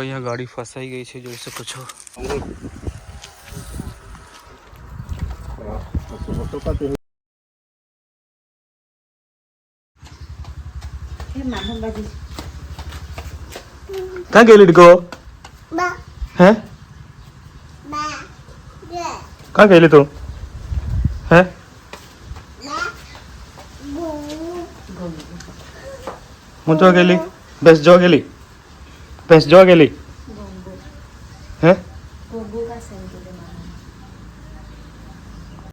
અહીંયા ગાડી ફસાઈ ગઈ છે જોઈ શકો છો. ક્યાં ગયેલી ડીકો હે? ક્યાં ગયેલી તું? હે? હું જો ગયેલી? બેસ જો ગયેલી? ભેંસ જો ગયેલી હે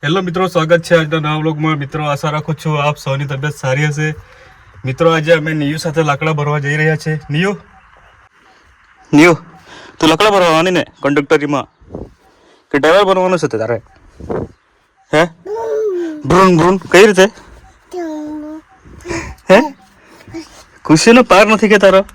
હેલો મિત્રો સ્વાગત છે આજના નવા બ્લોગમાં મિત્રો આશા રાખું છું આપ સૌની તબિયત સારી હશે. મિત્રો આજે અમે નિયુ સાથે લાકડા ભરવા જઈ રહ્યા છે. નિયુ? નિયુ? તું લાકડા ભરવાની ને કંડક્ટરીમાં? કે ડ્રાઈવર બનવાનું છે તારે? હે? ભ્રૂન ભ્રૂન કઈ રીતે? હે? ખુશીનો પાર નથી કે તારો?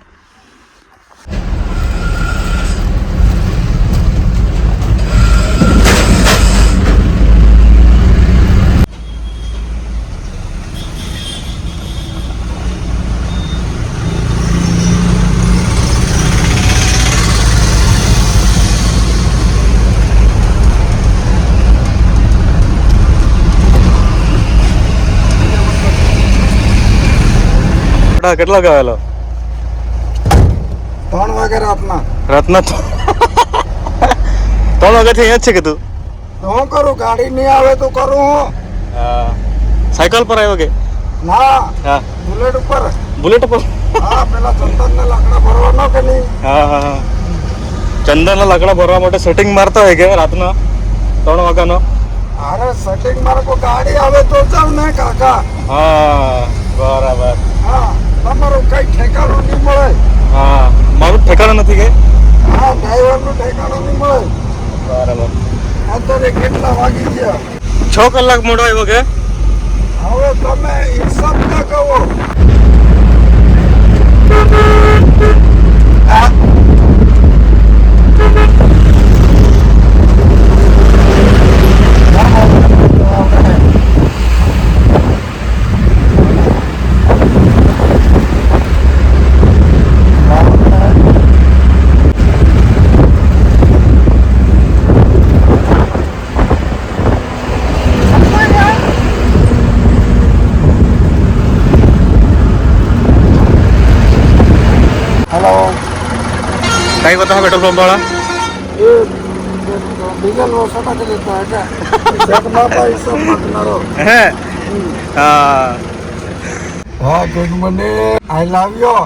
લાકડા કેટલા ગાવેલો ત્રણ વાગે રાતના. રાતના ત્રણ ત્રણ વાગ્યાથી અહીંયા જ છે કે તું? હું કરું? ગાડી નહીં આવે તો કરું હું. સાયકલ પર આવ્યો કે? ના. હા. બુલેટ ઉપર. બુલેટ ઉપર? હા પેલા ચંદન ને લાકડા ભરવાનો કે નહીં? હા હા ચંદન ચંદનના લાકડા ભરવા માટે સેટિંગ મારતા હોય કે રાતના? ત્રણ વાગ્યાનો? અરે સેટિંગ મારે કોઈ ગાડી આવે તો ચાલ ને કાકા. હા બરાબર. હા. તમારું કઈ ઠેકાણું નહીં મળે. હા મારું ઠેકાણું નથી કે? હા ડ્રાઈવરનું ઠેકાણું નહીં મળે. બરાબર. અત્યારે કેટલા વાગી ગયા? છ કલાક મોડો આવ્યો કે? હવે તમે હિસાબ ના કહો આ હેલો કઈ બતા પેટ્રોલ પંપ વાળા એ ડીઝલ નો સટા કરી દેતા હતા હિસાબ ના પા પંપ વાળા હા? હા. Good morning I love you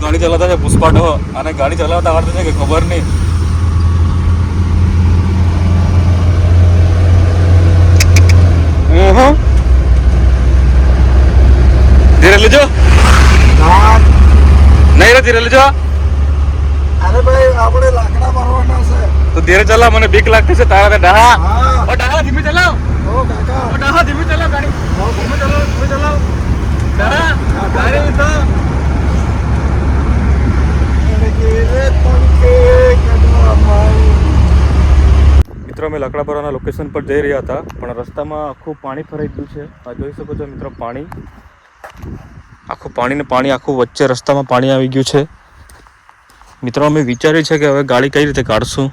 ગાડી ચલાવતા છે પુષ્પા અને ગાડી ચલાવતા આવડતું છે કે ખબર નહીં. ના નહીં રે ધીરે લેજો અરે ભાઈ આપણે લાકડા ભરવાના છે. તો ધીરે ચલાવ મને બીક લાગતી છે તારા ડાહા. હા. ઓ ડાહા ધીમે ચલાવ ઓ કાકા. ઓ ડાહા ધીમે ચલાવ ગાડી. ઓ ધીમે ચલાવ ધીમે ચલાવ ડાહા ગાડી તો રે તંકે કડવા માઈ મિત્રો અમે લાકડા ભરવાના લોકેશન પર જઈ રહ્યા હતા પણ રસ્તામાં આખું પાણી ફરાઈ ગયું છે. આ જોઈ શકો છો મિત્રો પાણી. આખું પાણી ને પાણી, આખું વચ્ચે રસ્તામાં પાણી આવી ગયું છે. મિત્રો, અમે વિચાર્યું છે કે હવે ગાડી કઈ રીતે કાઢશું.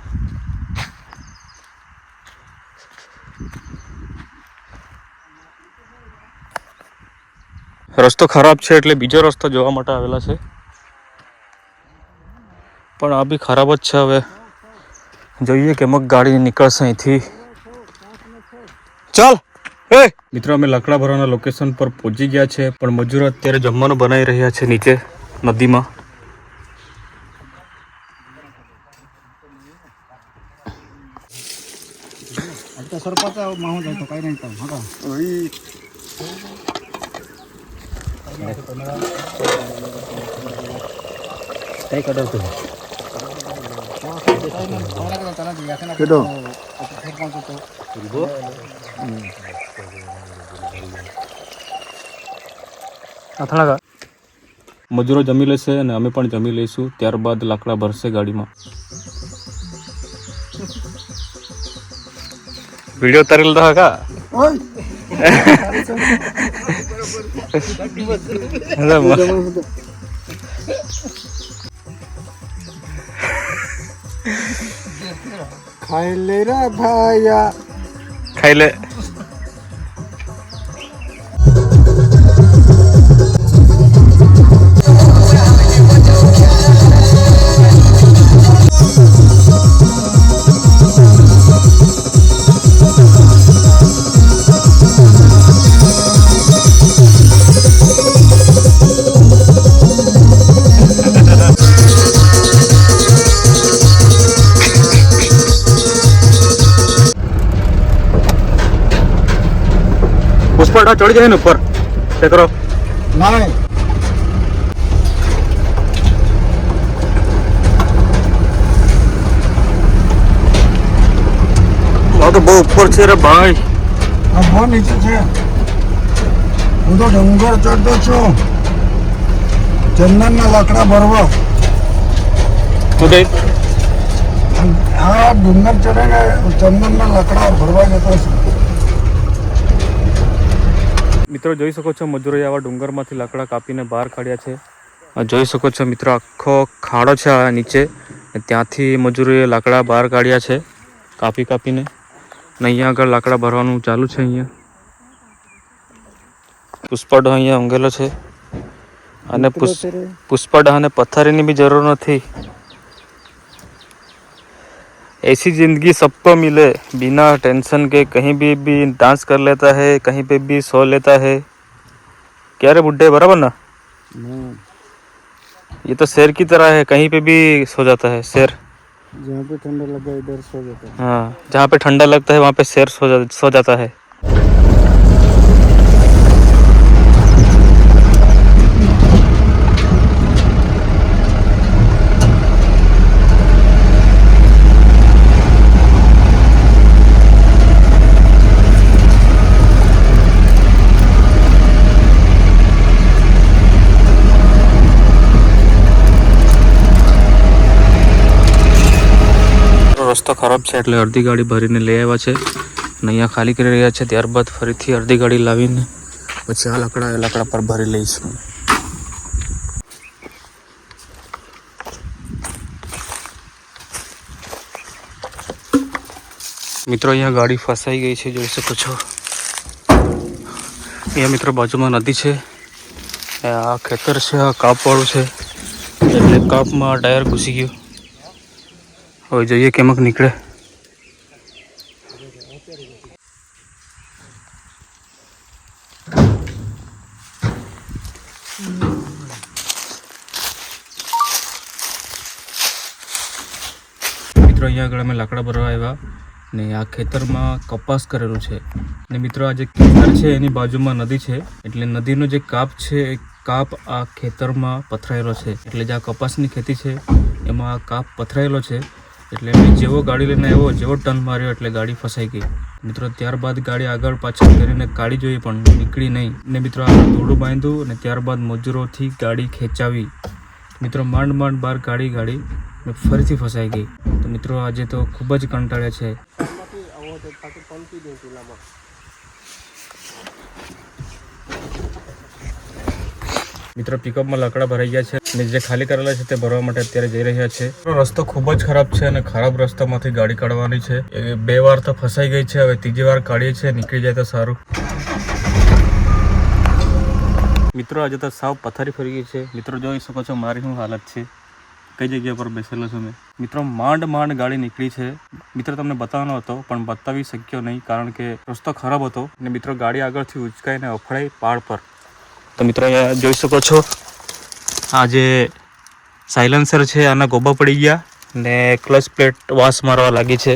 રસ્તો ખરાબ છે એટલે બીજો રસ્તો જોવા માટે આવેલા છે. પણ આ બી ખરાબ જ છે હવે. જોઈએ કે મગ ગાડી નીકળશે અહીંથી. ચાલ! મિત્રો અમે લકડા ભરવાના લોકેશન પર પહોંચી ગયા છે પણ મજૂરો અત્યારે જમવાનું બનાવી રહ્યા છે નીચે નદીમાં. કઈ કડો સરપંચ હતો ઊભો અથડાગા મજૂરો જમી લેશે અને અમે પણ જમી લઈશું. ત્યારબાદ લાકડા ભરશે ગાડીમાં. વીડિયો તરેલ તો કા અરે વાહ. ખાઈ લે રે ભાયા ખાઈ લે પુષ્પા ચડી જાય ને ઉપર. તે કરો. આ તો બહુ ઉપર છે રે ભાઈ. આ બહુ નીચે છે. હું તો ડુંગર ચડતો છું. ચંદનના લાકડા ભરવા. તો તે આ ડુંગર ચંદન ચંદનના લાકડા ભરવા જતો છું. મિત્રો જોઈ શકો છો મજૂરોએ આવા ડુંગરમાંથી લાકડા કાપીને બહાર કાઢ્યા છે. જોઈ શકો છો મિત્રો આખો ખાડો છે આ નીચે. ત્યાંથી મજૂરોએ લાકડા બહાર કાઢ્યા છે કાપી કાપીને. અને અહીંયા આગળ લાકડા ભરવાનું ચાલુ છે અહીંયા. પુષ્પડો અહીંયા ઊંઘેલો છે. અને પુષ્પડા પુષ્પડ અને પથ્થરની બી જરૂર નથી. ऐसी ज़िंदगी सबको मिले बिना टेंशन के कहीं भी भी डांस कर लेता है कहीं पे भी सो लेता है। क्या रे बुढ़े बराबर ना? ये तो शेर की तरह है कहीं पे भी सो जाता है शेर। जहाँ पे ठंडा लगा इधर सो जाता है। हाँ जहाँ पे ठंडा लगता है वहाँ पे शेर सो जा, सो जाता है। રસ્તો ખરાબ છે એટલે અડધી ગાડી ભરીને લઈ આવ્યા છે અને અહીંયા ખાલી કરી રહ્યા છે. ત્યારબાદ ફરીથી અડધી ગાડી લાવીને પછી આ લાકડા, એ લાકડા પર ભરી લઈશું. મિત્રો, અહીંયા ગાડી ફસાઈ ગઈ છે, જોઈ શકો છો. અહીંયા મિત્રો બાજુમાં નદી છે. આ ખેતર છે, આ કાપવાળું છે. એટલે કાપમાં ટાયર ઘૂસી ગયો. હવે જોઈએ કેમક નીકળે. મિત્રો, અહીંયા આગળ અમે લાકડા ભરવા આવ્યા ને આ ખેતરમાં કપાસ કરેલું છે. ને મિત્રો, આ જે ખેતર છે, એની બાજુમાં નદી છે. એટલે નદીનો જે કાપ છે, એ કાપ આ ખેતરમાં પથરાયેલો છે. એટલે જે આ કપાસની ખેતી છે, એમાં આ કાપ પથરાયેલો છે. એટલે મેં જેવો ગાડી લઈને આવ્યો, જેવો ટર્ન માર્યો એટલે ગાડી ફસાઈ ગઈ. મિત્રો, ત્યારબાદ ગાડી આગળ પાછળ કરીને કાઢી જોઈએ પણ નીકળી નહીં. ને મિત્રો આગળ દોડું બાંધ્યું અને ત્યારબાદ મજૂરોથી ગાડી ખેંચાવી. મિત્રો, માંડ માંડ બહાર કાઢી ગાડી ને ફરીથી ફસાઈ ગઈ. તો મિત્રો, આજે તો ખૂબ જ કંટાળ્યા છે. મિત્રો પિકઅપમાં લાકડા ભરાઈ ગયા છે અને જે ખાલી કરેલા છે તે ભરવા માટે અત્યારે જઈ રહ્યા છે. રસ્તો ખૂબ જ ખરાબ છે અને ખરાબ રસ્તામાંથી ગાડી કાઢવાની છે. એ બે વાર તો ફસાઈ ગઈ છે, હવે ત્રીજી વાર કાઢીએ છીએ, નીકળી જાય તો સારું. મિત્રો, આજે તો સાવ પથારી ફરી ગઈ છે. મિત્રો, જોઈ શકો છો મારી શું હાલત છે. કઈ જગ્યા પર બેસેલો છું મેં? મિત્રો, માંડ માંડ ગાડી નીકળી છે. મિત્રો, તમને બતાવવાનો હતો, પણ બતાવી શક્યો નહીં, કારણ કે રસ્તો ખરાબ હતો. અને મિત્રો, ગાડી આગળથી ઉચકાઈને અફડાઈ પહાડ પર. તો મિત્રો અહીંયા જોઈ શકો છો. આ જે સાયલન્સર છે, આના ગોબા પડી ગયા ને ક્લચ પ્લેટ વાસ મારવા લાગી છે.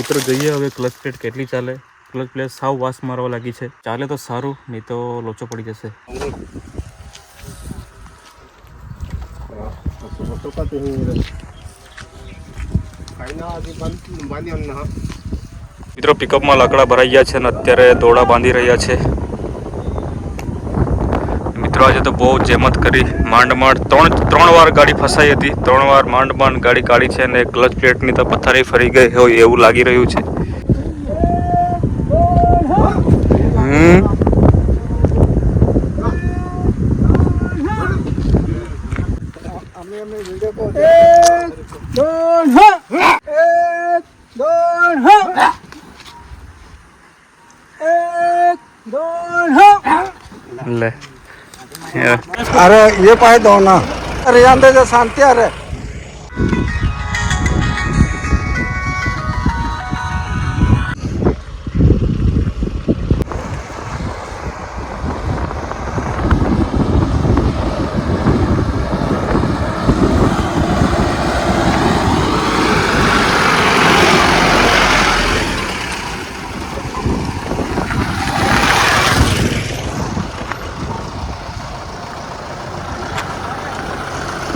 મિત્રો જોઈએ હવે ક્લચ પ્લેટ કેટલી ચાલે. ક્લચ પ્લેટ સાવ વાસ મારવા લાગી છે. ચાલે તો સારું, નહીં તો લોચો પડી જશે. મિત્રો પિકઅપમાં લાકડા ભરાઈ ગયા છે અને અત્યારે દોડા બાંધી રહ્યા છે. મિત્રો તો બહુ જેમત કરી માંડ માંડ ત્રણ ત્રણ વાર ગાડી ફસાઈ હતી. ત્રણ વાર માંડ માંડ ગાડી કાઢી છે અને ક્લચ પ્લેટની તો પથ્થરે ફરી ગઈ હોય એવું લાગી રહ્યું છે. લે. अरे ये पाय दो ना अरे अंदर से शांति अरे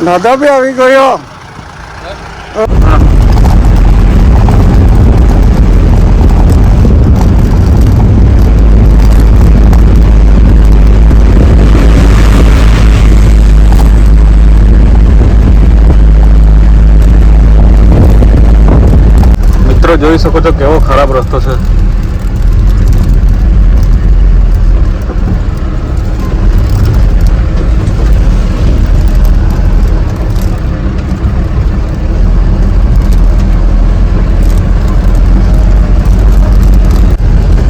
દાદા બી આવી ગયો. મિત્રો જોઈ શકો છો કેવો ખરાબ રસ્તો છે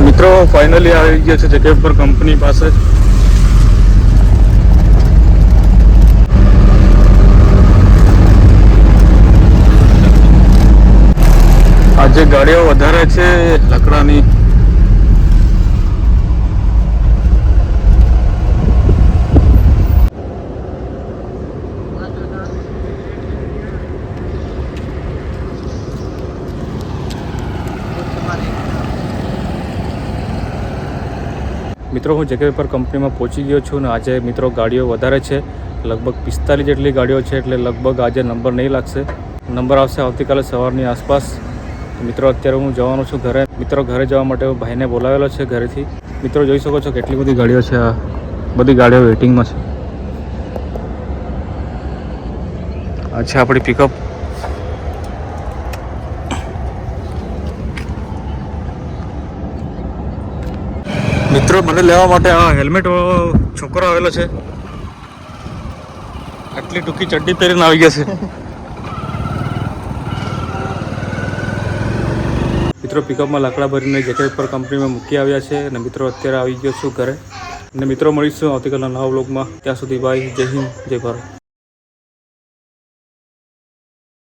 મિત્રો ફાઇનલી આવી ગયા છે જગ્યા પર કંપની પાસે આજે ગાડીઓ વધારે છે લાકડાની. મિત્રો, હું જગ્યા પર કંપનીમાં પહોંચી ગયો છું અને આજે મિત્રો ગાડીઓ વધારે છે. લગભગ પિસ્તાલીસ જેટલી ગાડીઓ છે એટલે લગભગ આજે નંબર નહીં લાગશે. નંબર આવશે આવતીકાલે સવારની આસપાસ. મિત્રો, અત્યારે હું જવાનો છું ઘરે. મિત્રો, ઘરે જવા માટે ભાઈને બોલાવેલો છે ઘરેથી. મિત્રો, જોઈ શકો છો કેટલી બધી ગાડીઓ છે આ. બધી ગાડીઓ વેઇટિંગમાં છે. અચ્છા આપણી પિકઅપ મિત્રો, મને લેવા માટે આ હેલ્મેટ છોકરો આવેલો છે. આટલી ટૂંકી ચડ્ડી પહેરીને આવી ગયા છે. મિત્રો પિકઅપમાં લાકડા ભરીને જેકેટ પર કંપનીમાં મૂકી આવ્યા છે અને મિત્રો અત્યારે આવી ગયો છું ઘરે. અને મિત્રો, મળીશું આવતીકાલના નવા બ્લોગમાં ત્યાં સુધી બાય જય હિન્દ, જય ભારત.